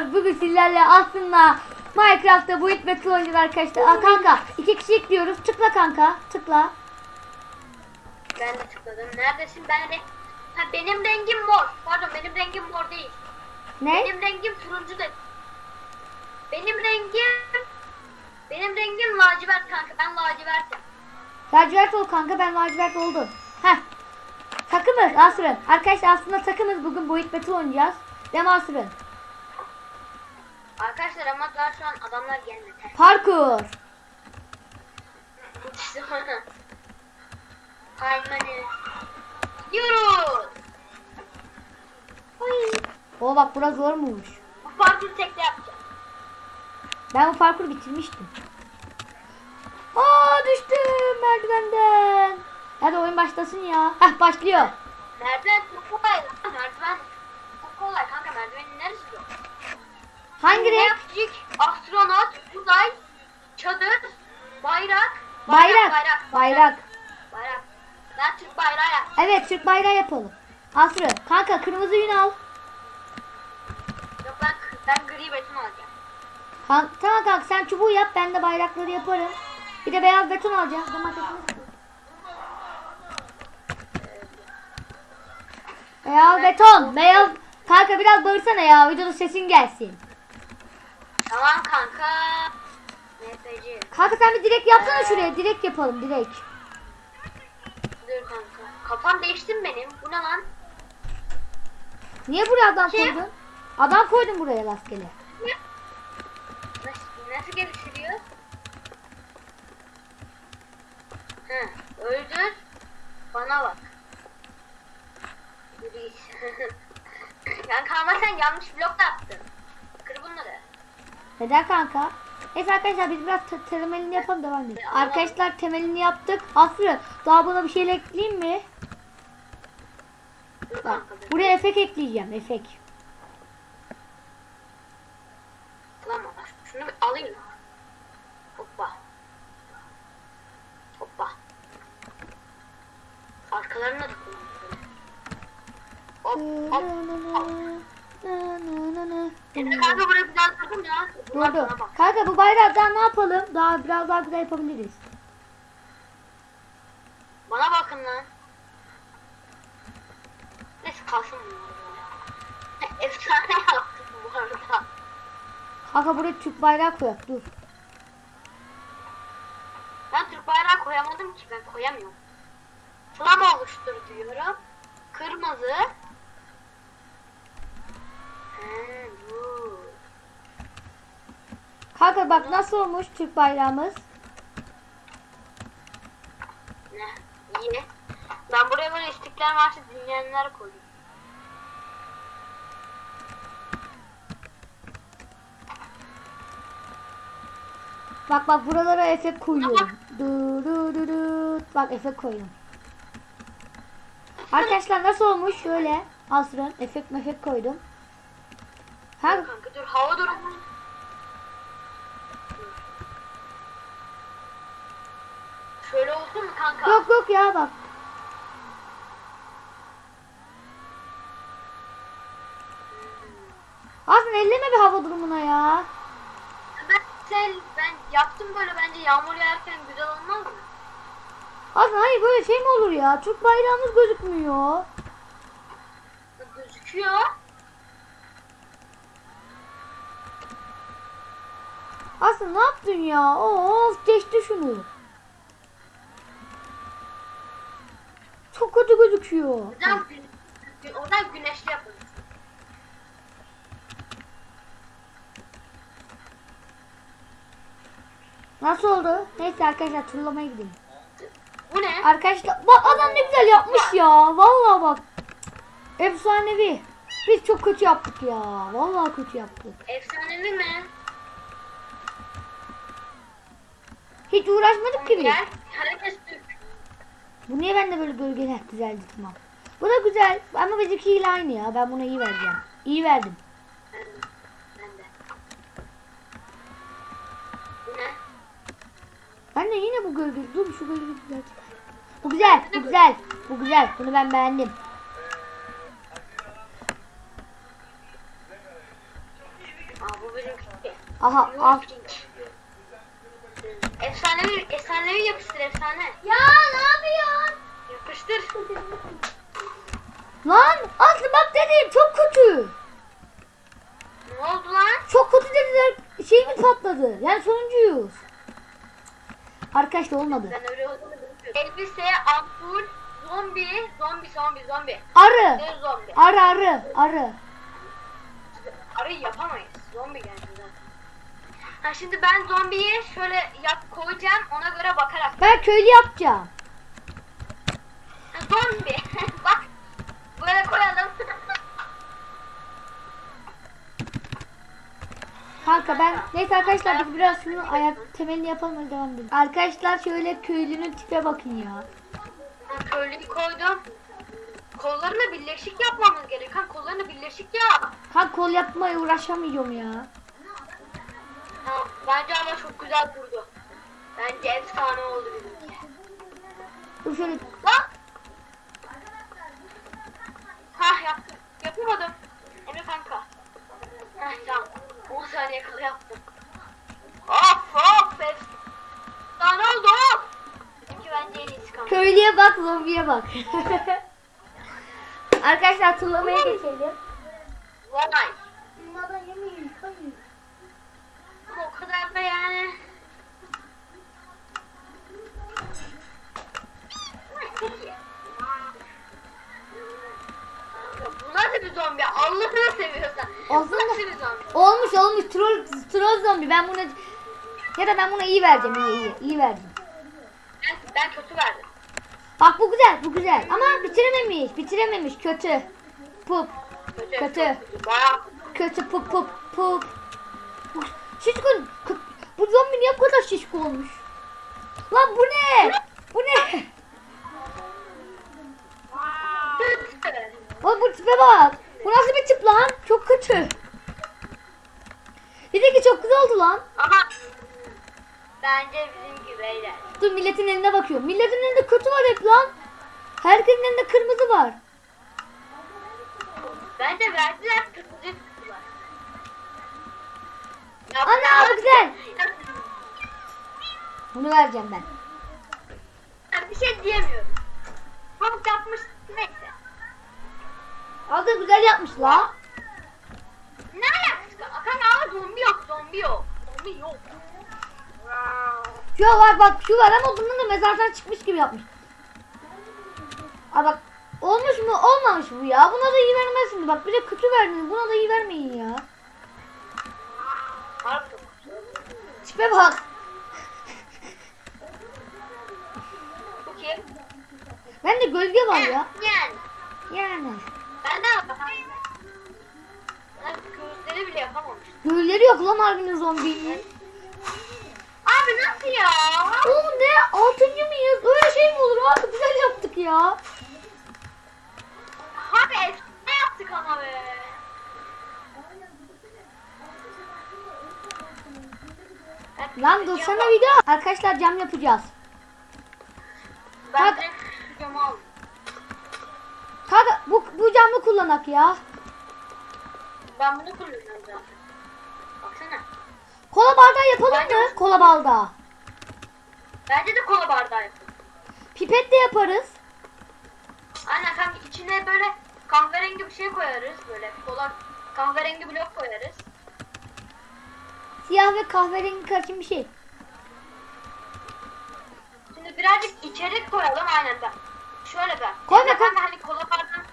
arkadaşlar bugün sizlerle aslında Minecraft'ta bu ve oynuyoruz arkadaşlar. Aa, kanka iki kişi ekliyoruz. Tıkla kanka. Tıkla. Ben de tıkladım. Neredesin? Ben de... Ha, benim rengim mor. Pardon benim rengim mor değil. Ne? Benim rengim turuncu da. Benim rengim... Benim rengim lacivert kanka. Ben lacivertim. Lacivert ol kanka ben lacivert oldum. Heh. Takımız Asrın. Arkadaşlar aslında takımız bugün bu Battle oynayacağız. Değil mi Asrın? Arkadaşlar ama daha şu an adamlar gelmedi. Parkur. Harmony. Gidiyoruz. Oy. O bak burası zormuş. Bu parkuru tekrar yapacağım. Ben bu parkuru bitirmiştim. Aa düştüm merdivenden. Hadi oyun başlasın ya. Heh başlıyor. Merdiven çok kolay. Merdiven çok kolay kanka. Merdivenin neresi yok? Hangi renk? yapacak? Astronot, uzay, çadır, bayrak. Bayrak. Bayrak. Bayrak. Bayrak. Ben Türk bayrağı yap. Evet Türk bayrağı yapalım. Asrı kanka kırmızı yün al. Yok ben, ben gri beton alacağım. Han- tamam kanka sen çubuğu yap ben de bayrakları yaparım. Bir de beyaz beton alacağım. Domatesini Beyaz beton. Beyaz. Kanka biraz bağırsana ya. Videoda sesin gelsin. Tamam kanka. NPC. Kanka sen bir direkt yapsana şuraya. Direkt yapalım direkt. Dur kanka. Kafam değişti mi benim? Bu ne lan? Niye buraya adam Kim? koydun? Adam koydun buraya rastgele. Nasıl, nasıl geliştiriyor? Hı, öldür. Bana bak. Yürü git. Kanka sen yanlış blok da yaptın. Kır bunları. Neden kanka? Neyse arkadaşlar biz biraz te- temelini yapalım devam edelim. Arkadaşlar temelini yaptık. Aslı daha buna bir şeyler ekleyeyim mi? Bak, buraya efekt ekleyeceğim efekt. Lan bak, şunu bir alayım. Hoppa. Hoppa. Arkalarına da kullanıyorum. Hop hop. Şimdi kanka burayı bir daha kırdım ya. Bana bak. Kanka bu bayrağı daha ne yapalım? Daha biraz daha güzel yapabiliriz. Bana bakın lan. Neyse kalsın bunlar. Efsane yaptım bu arada. Kanka buraya Türk bayrağı koyak dur. Ben Türk bayrağı koyamadım ki ben koyamıyorum. Flama oluştur diyorum. Kırmızı. He, bu. Kanka bak nasıl olmuş Türk bayrağımız? Ne? İyi. Ben buraya böyle İstiklal Marşı dinleyenler koydum. Bak bak buralara efekt koyuyorum. Du, du, du, du. Bak efekt koyuyorum. Arkadaşlar nasıl olmuş? Şöyle Asrın efekt mefekt koydum. Ha, kanka dur hava durumu. Dur. Şöyle oldu mu kanka? Yok yok ya bak. Asrın elleme bir hava durumuna ya. Ben, sen, ben yaptım böyle bence yağmur yağarken güzel olmaz mı? Asrın hayır böyle şey mi olur ya? Türk bayrağımız gözükmüyor. Gözüküyor. Asrın ne yaptın ya? Of geçti şunu. Çok kötü gözüküyor. Oradan, gün, oradan güneşli yapalım. Nasıl oldu? Neyse arkadaşlar turlamaya gidelim. Bu ne? Arkadaşlar bak adam ne güzel yapmış ya. Vallahi bak. Efsanevi. Biz çok kötü yaptık ya. Vallahi kötü yaptık. Efsanevi mi? Hiç uğraşmadık ki biz. Gel. Bu niye bende böyle gölgeler güzeldi tamam. Bu da güzel ama bizimkiyle aynı ya. Ben buna iyi vereceğim. İyi verdim. Ben de. Yine bu gölge. Dur şu gölge güzel. Bu güzel. Bu güzel. Bu güzel. Bunu ben beğendim. Aha al. Efsanevi, efsanevi yapıştır efsane. Ya ne yapıyorsun? Yapıştır. Lan Aslı bak dedim çok kötü. Ne oldu lan? Çok kötü dediler. Şeyimiz patladı. Yani sonuncuyuz. Arkadaşlar olmadı. Ben öyle. Elbise, ampul, zombi, zombi, zombi, zombi. Arı. Ne zombi? Arı arı. Arı. Arayı yapamayız. Zombi geldi zaten. Ha şimdi ben zombiyi şöyle yap koyacağım ona göre bakarak. Ben köylü yapacağım. Zombi. Bak. Böyle koyalım. Kanka ben neyse arkadaşlar biz biraz şunu ayak temelini yapalım hadi devam edelim. Arkadaşlar şöyle köylünün tipe bakın ya. Köylüyü koydum. Kollarını birleşik yapmamız gerek. Ha, kollarını birleşik yap. Kanka kol yapmaya uğraşamıyorum ya. Ha, bence ama çok güzel durdu. Bence efsane oldu bizimki. Dur şöyle Lan! Hah yaptım. Yapamadım. Emre kanka. Heh tamam. 10 saniye kala yaptım. Of of. Efs- Daha ne oldu? Çünkü bence en iyisi kanka. köylüye bak zombiye bak. arkadaşlar turlamaya geçelim. Vay. Bunlardan yemeyin. Ama o kadar da yani. Seviyorsan. Aslında-? Olmuş olmuş troll, troll zombi ben buna ya da ben buna iyi vereceğim iyi iyi iyi verdim. Ben, ben kötü verdim. Bak bu güzel bu güzel ama bitirememiş bitirememiş kötü. Pup Kötü. Kötü. Bayağı. kötü pup pup pup. Şişko bu zombi niye bu kadar şişko olmuş? Lan bu ne? Bu ne? Lan bu tipe bak. Bu nasıl bir tip lan? Çok kötü. Dedi ki çok güzel oldu lan. Ama bence bizim gibi beyler. Dur milletin eline bakıyorum. Milletin elinde kötü var hep lan. Herkesin elinde kırmızı var. Bence verdiler kırmızı Ana, bu güzel. Bunu vereceğim ben. Ya bir şey diyemiyorum. Pamuk yapmış neyse. Abi güzel yapmış la. Ne alakası? Kanka ama zombi yok zombi yok. Zombi yok. Şu var bak şu var ama bunun da mezardan çıkmış gibi yapmış. Aa bak olmuş mu olmamış bu ya. Buna da iyi vermezsiniz. Bak bir de kötü verdiniz. Buna da iyi vermeyin ya. Tipe bak. İyi. Bende gölge var ya. Yani. Yani. Ben de yapamam. Ben gözleri bile yapamamış. Gölleri yok lan harbinin zombinin. Abi nasıl ya? Oğlum ne? Altıncı mıyız? Öyle şey mi olur abi? Güzel yaptık ya. Abi ne yaptık ama be. Lan dursana video. Arkadaşlar cam yapacağız. Ben Bak. direkt şu camı aldım. Kanka bu, camı kullanak ya. Ben bunu kullanıyorum zaten. Baksana. Kola bardağı yapalım Bence- mı? Kola bardağı. Bence de kola bardağı yapın. Pipet de yaparız. Aynen kanka içine böyle kahverengi bir şey koyarız. Böyle kola kahverengi blok koyarız. Siyah ve kahverengi karışım bir şey. Şimdi birazcık içerik koyalım aynen ben. Şöyle ben. Koyma, Emre koy. hani kola bardağı.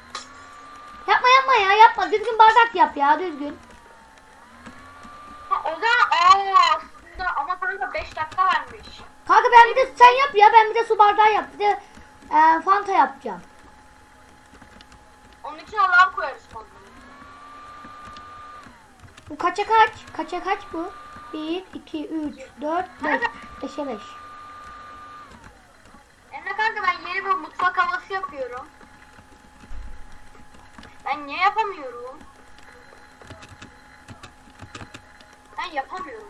Yapma yapma ya yapma. Düzgün bardak yap ya düzgün. O zaman aa aslında ama kanka 5 dakika vermiş. Kanka ben bir de sen yap ya ben bir de su bardağı yap. Bir de e, fanta yapacağım. Onun için Allah'a koyarız falan. Bu kaça kaç? Kaça kaç bu? 1, 2, 3, 4, 5. 5'e 5. Emre kanka ben yeni bir mutfak havası yapıyorum. Ben niye yapamıyorum? Ben yapamıyorum.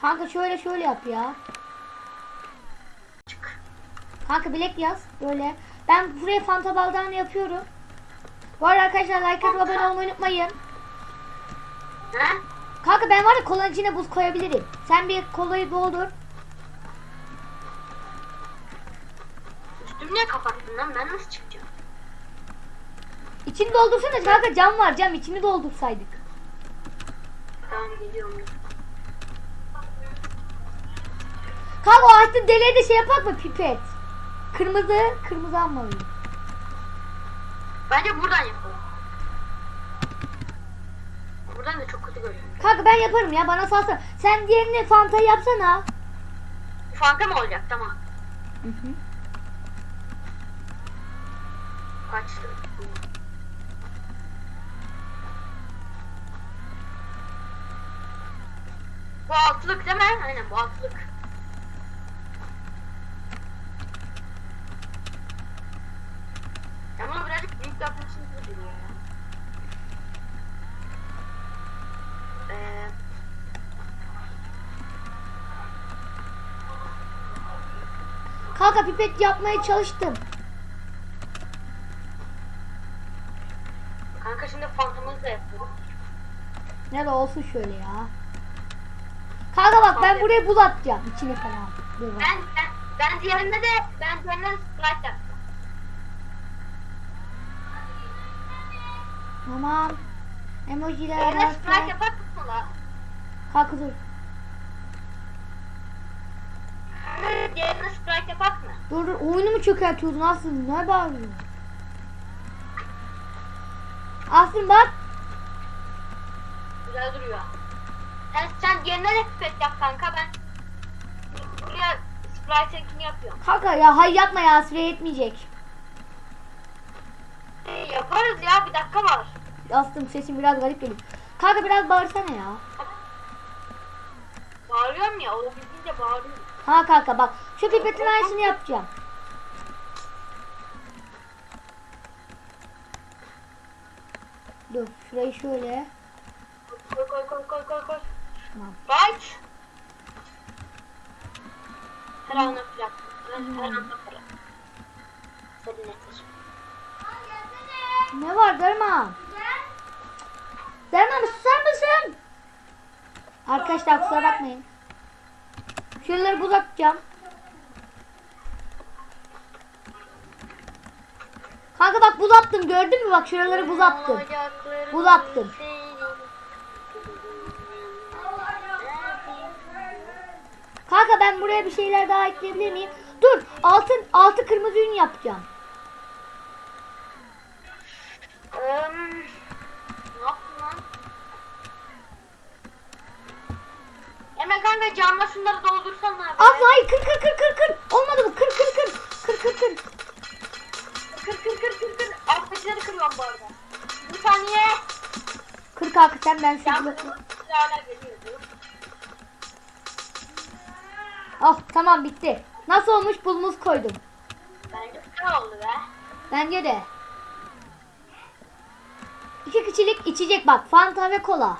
Kanka şöyle şöyle yap ya. Çık. Kanka bilek yaz böyle. Ben buraya fanta bardağını yapıyorum. Bu arada arkadaşlar like atıp abone olmayı unutmayın. He? Kanka ben var ya kolanın içine buz koyabilirim. Sen bir kolayı doldur. Üstümü niye kapattın lan? Ben nasıl çıkacağım? İçini doldursana kanka cam var cam içini doldursaydık. Tamam geliyorum. Kanka o açtığın deliğe de şey yapak mı pipet? Kırmızı, kırmızı almalıyım. Bence buradan yapalım. Buradan da çok kötü görünüyor. Kanka ben yaparım ya bana salsana. Sen diğerini fantayı yapsana. Fanta mı olacak? Tamam. Hı hı. Kaçtı. Bu altlık değil mi? Aynen bu altlık. Ama birazcık büyük yapmışsınız gibi duruyor ya. Ee, Kanka pipet yapmaya çalıştım. kanka şimdi fantamızı da. Ne de olsun şöyle ya. Buraya buz atacağım içine falan. Ben, ben, ben diğerinde de ben diğerinde de sprite yaptım. Tamam. Emojiler. Diğerine sprite harfler. yapar mısın la? Kanka dur. Diğerine sprite yapak mı? Dur dur oyunu mu çökertiyordun Aslım? Ne bağırıyorsun? Aslım bak. Güzel duruyor. Sen, sen diğerine de pipet yap kanka ben buraya sprite'ınkini yapıyorum. Kanka ya hay yapma ya süre yetmeyecek. Ee, yaparız ya bir dakika var. Aslım sesim biraz garip geliyor. Kanka biraz bağırsana ya. Bağırıyorum ya olabildiğince bağırıyorum. Ha kanka bak şu pipetin aynısını yapacağım. Dur şurayı şöyle. Koy koy koy koy koy koy. Tamam. Right. Her an yapacak. Her an yapacak. Serinletir. Ne var Derman? Derman susar mısın? Arkadaşlar kusura bakmayın. Şuraları buz atacağım. Kanka bak buz attım gördün mü bak şuraları buz attım. Buz attım. Kanka ben buraya bir şeyler daha ekleyebilir miyim? Dur altın altı kırmızı ün yapacağım. Yaptın lan? Emre kanka camla şunları doldursana abi. Asla hayır kır kır kır kır kır. Olmadı bu kır kır kır. Kır kır kır. Kır kır kır kır kır. Alttakileri kırıyorum bu arada. Bir saniye. Kır kanka sen ben Cam şu Oh tamam bitti. Nasıl olmuş bulmuz koydum. Bence güzel oldu be. Bence de. İki kişilik içecek bak. Fanta ve kola.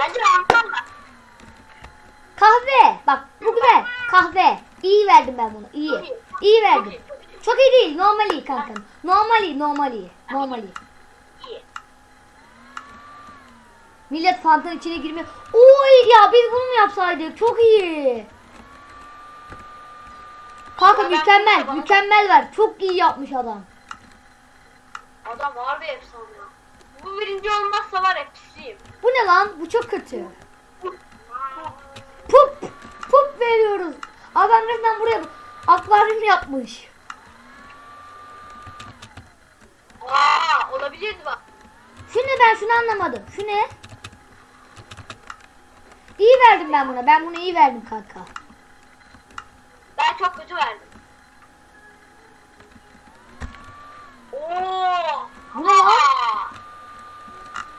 Bence. Kahve. Bak bu güzel. Kahve. İyi verdim ben bunu. İyi. İyi verdim. Çok iyi değil. Normal iyi kankam. Normal iyi. Normal iyi. Normal iyi. İyi. Millet Fanta'nın içine girmiyor. Oy ya biz bunu mu yapsaydık? Çok iyi. Kanka Ya ben mükemmel. bana- Mükemmel ver. Çok iyi yapmış adam. Adam harbi efsane. Bu birinci olmazsa var hepsiyim. Bu ne lan? Bu çok kötü. Pup pup veriyoruz. Adam resmen buraya akvaryum yapmış. Aa olabilirdi bak. Şu ne ben şunu anlamadım. Şu ne? İyi verdim ben buna. Ben bunu iyi verdim kanka. Ben çok kötü verdim. Oo. Bu ne lan?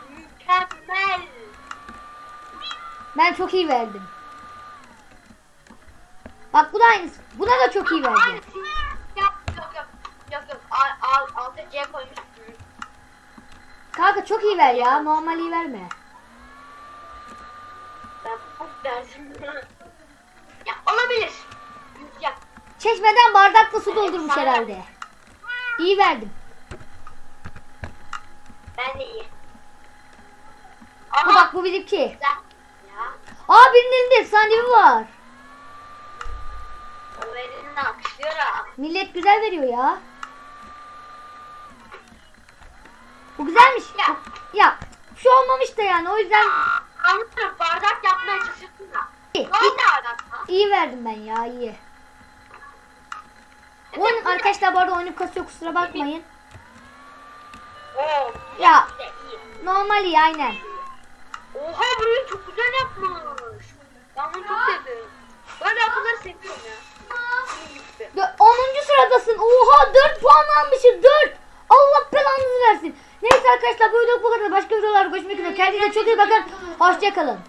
Mükemmel. Ben çok iyi verdim. Bak bu da aynısı. Buna da çok iyi verdim. Yap. Yok yok. Yok yok. Al, al, altı C koymuşsun. Kanka çok iyi ver ya. Normal iyi verme. Dersim. ya olabilir. Ya. Çeşmeden bardakla su doldurmuş herhalde. İyi verdim. Ben de iyi. Ha bak bu bizimki. Güzel. Ya. Aa birinin elinde efsanevi var. O elini alkışlıyorum. Millet güzel veriyor ya. Bu güzelmiş. Ya. Ya şu olmamış da yani o yüzden Anlatıyorum bardak yapmaya çalışıyorsun da. iyi, oldu bardak? iyi verdim ben ya iyi. Oyun arkadaşlar bu arada oyunu kasıyor kusura bakmayın. Oo. Ya iyi, iyi. normal iyi aynen. Oha burayı çok güzel yapmış. Ben bunu çok sevdim. Böyle yapıları seviyorum ya. Dö- 10. sıradasın. Oha 4 puan almışız 4. Allah belanızı versin. Neyse arkadaşlar bu video bu kadar. Başka videolarda görüşmek üzere. Kendinize çok iyi bakın. Hoşçakalın.